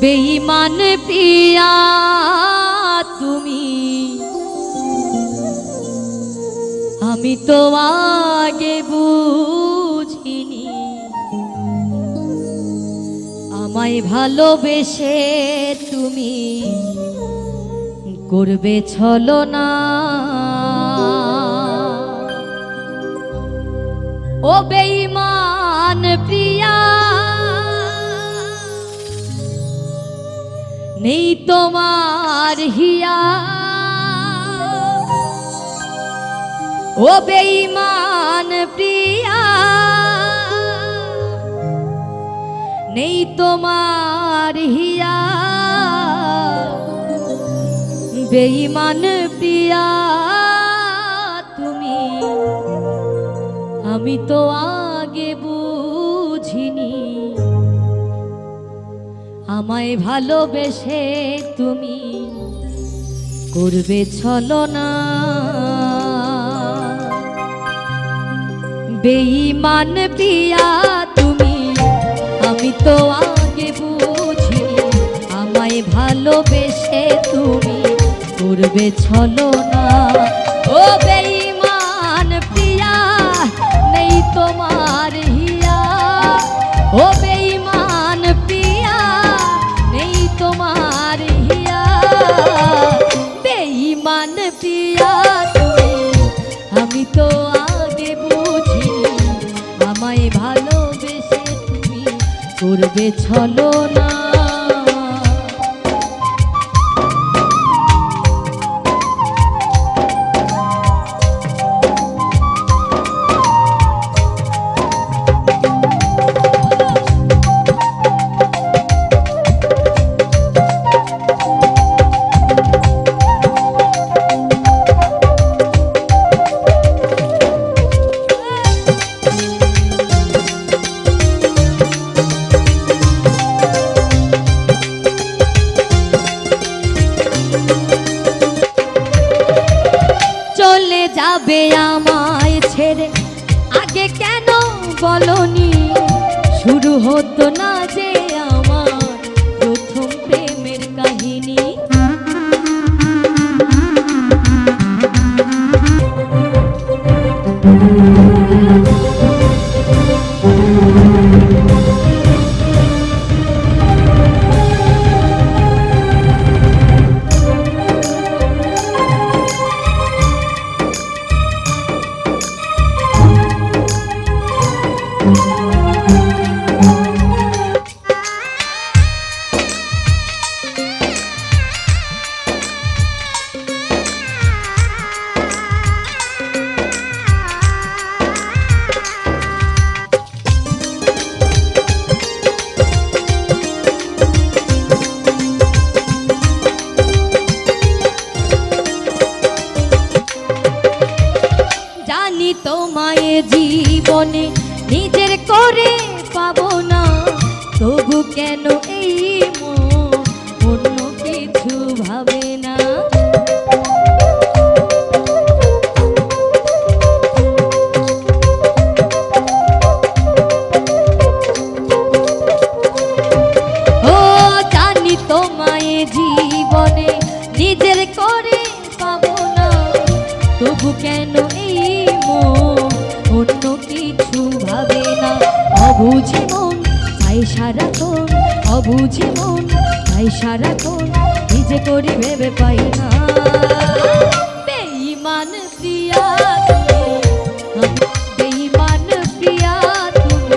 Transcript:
বেঈমান প্রিয়া তুমি। আমি তো আগে বুঝিনি। আমায় ভালোবেসে তুমি করবে ছলো না ও বেঈমান প্রিয়া নেই তোমার হিয়া। ও বেঈমান প্রিয়া, নেই তোমার হিয়া। বেঈমান প্রিয়া, তুমি, আমি তো আগে বুঝিনি আমায় ভালোবেসে তুমি করবে ছলো না বেঈমান পিয়া তুমি, আমি তো আগে বুঝি, আমায় ভালোবেসে তুমি করবে ছলো না ও বেঈমান তোমার হিয়া। বেঈমান প্রিয়া তুমি আমি তো আগে বুঝি আমায় ভালোবেসে করবে ছলো না যাবে আমায় ছেড়ে? আগে কেন বলনি? শুরু হতো না জীবনে নিজের করে পাবো না। তবু কেন এই অন্য কিছু ভাবে না। ও, জানি তোমায় জীবনে নিজের করে পাবো না। তবু কেন অবুঝি মন তাই সারাক্ষণ অবুঝি মন তাই সারাক্ষণ নিজে করি ভেবে পাই না। তুমি, বেঈমান প্রিয়া তুমি,